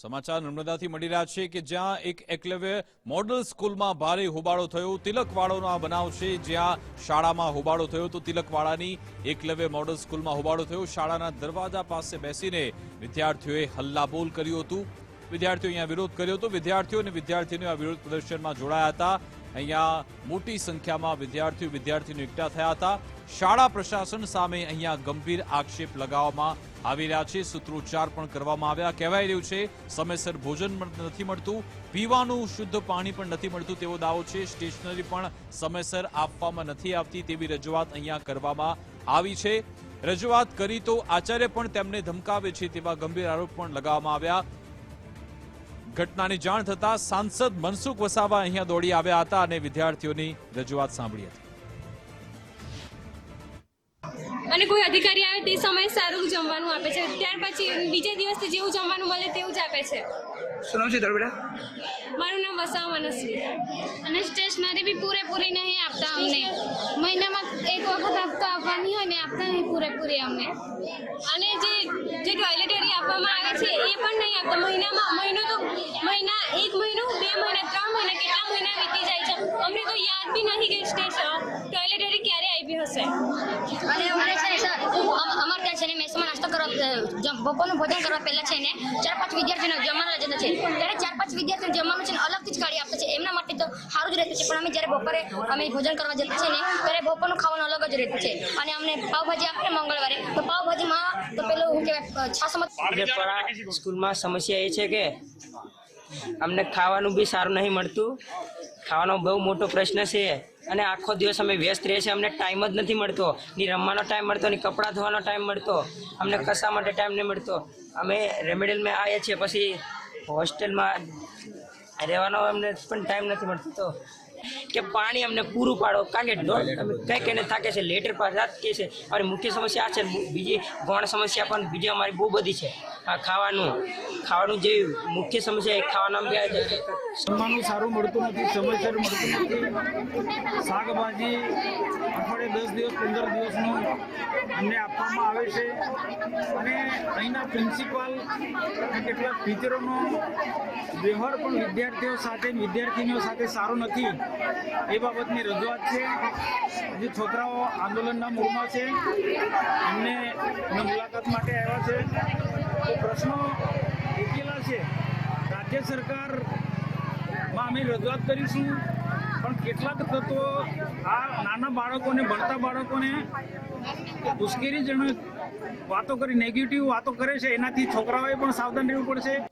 સમાચાર નર્મદાથી મળી રહ્યા છે કે જ્યાં એક એકલવ્ય મોડલ સ્કૂલમાં ભારે હોબાળો થયો. તિલકવાળોનો આ બનાવ છે. જ્યાં શાળામાં હોબાળો થયો તો તિલકવાડાની એકલવ્ય મોડલ સ્કૂલમાં હોબાળો થયો. શાળાના દરવાજા પાસે બેસીને વિદ્યાર્થીઓએ હલ્લાબોલ કર્યું હતું. વિદ્યાર્થીઓ અહીંયા વિરોધ કર્યો હતો. વિદ્યાર્થીઓ અને વિદ્યાર્થીઓ આ વિરોધ પ્રદર્શનમાં જોડાયા હતા. અહીંયા મોટી સંખ્યામાં વિદ્યાર્થીઓ વિદ્યાર્થીઓ એકઠા થયા હતા. શાળા પ્રશાસન સામે અહીંયા ગંભીર આક્ષેપ લગાવવામાં આવી રહ્યા છે. સૂત્રોચ્ચાર પણ કરવામાં આવ્યા. કહેવાય રહ્યું છે, સમયસર ભોજન નથી મળતું. પીવાનું શુદ્ધ પાણી પણ નથી મળતું તેવો દાવો છે. સ્ટેશનરી પણ સમયસર આપવામાં નથી આવતી તેવી રજૂઆત અહીંયા કરવામાં આવી છે. રજૂઆત કરી તો આચાર્ય પણ તેમને ધમકાવે છે તેવા ગંભીર આરોપ પણ લગાવવામાં આવ્યા. ઘટનાની જાણ થતા સાંસદ મનસુખ વસાવા અહીંયા દોડી આવ્યા હતા અને વિદ્યાર્થીઓની રજૂઆત સાંભળી હતી. અને કોઈ અધિકારી આવે તે સમયે સારું જમવાનું આપે છે. ત્યાર પછી બીજા દિવસથી જેવું જમવાનું મળે તેવું જ આપે છે. શું છે તારું બેટા? મારું નામ વસાવા મનસ્વી. અને સ્ટેશનરી બી પૂરેપૂરી નહીં આપતા અમને. મહિનામાં એક વખત આપતા આપવાની હોય ને આપતા નહીં પૂરેપૂરી અમને. અને જે જે ટોયલેટરી છે મહિનો એક મહિનો, બે મહિના મહિના, કેટલા મહિના વીતી જાય છે? અમને તો યાદ બી નથી કે સ્ટેશન ટોયલેટરી ક્યારે આવી હશે? અને અમારે ત્યાં છે ને મેસમાં નાસ્તો કરવા બપોરનું ભોજન કરવા પહેલા છે ને ચાર પાંચ વિદ્યાર્થીઓને જમવાનું જતા છે. ત્યારે ચાર પાંચ વિદ્યાર્થીઓને જમવાનું છે ને અલગથી જ કાઢી આપે છે. એમના માટે તો સારું જ રહેતું છે. પણ અમે જ્યારે બપોરે અમે ભોજન કરવા જતા છે ને, ત્યારે બપોરનું ખાવાનું અલગ જ રહેતું છે. અને અમને પાવભાજી આપે ને મંગળવારે, તો પાવભાજીમાં તો વિજયપુરા સ્કૂલમાં સમસ્યા એ છે કે અમને ખાવાનું બી સારું નહીં મળતું. ખાવાનો બહુ મોટો પ્રશ્ન છે અને આખો દિવસ અમે વ્યસ્ત રહીએ છીએ. અમને ટાઈમ જ નથી મળતો. ની રમવાનો ટાઈમ મળતો ની કપડાં ધોવાનો ટાઈમ મળતો. અમને કશા માટે ટાઈમ નહીં મળતો. અમે રેમેડિયલમાં આવીએ છીએ. પછી હોસ્ટેલમાં રહેવાનો અમને પણ ટાઈમ નથી મળતો. તો કે પાણી અમને પૂરું પાડો. કારણ કે દોઢ અમે કઈ કઈને થાકે છે, લેટર રાત કે છે. અમારી મુખ્ય સમસ્યા આ છે, બીજી ગૌણ સમસ્યા પણ બીજી અમારી બહુ બધી છે. આ ખાવાનું ખાવાનું જે મુખ્ય સમસ્યા એ ખાવાના છે. જમવાનું સારું મળતું નથી, સમયસર મળતું નથી. શાકભાજી અઠવાડિયે દસ દિવસ, પંદર દિવસનું અમને આપવામાં આવે છે. અને અહીંના પ્રિન્સિપાલ અને કેટલાક ટીચરોનો વ્યવહાર પણ વિદ્યાર્થીઓ સાથે, વિદ્યાર્થીનીઓ સાથે સારો નથી. એ બાબતની રજૂઆત છે જે છોકરાઓ આંદોલનના મૂળમાં છે. એમને એમને મુલાકાત માટે આવ્યા છે. તો પ્રશ્નો ઉકેલા છે. રાજ્ય સરકારમાં અમે રજૂઆત કરીશું. પણ કેટલાક તત્વો આ નાના બાળકોને, ભણતા બાળકોને ઉશ્કેરીજનક વાતો કરી નેગેટિવ વાતો કરે છે. એનાથી છોકરાઓએ પણ સાવધાન રહેવું પડશે.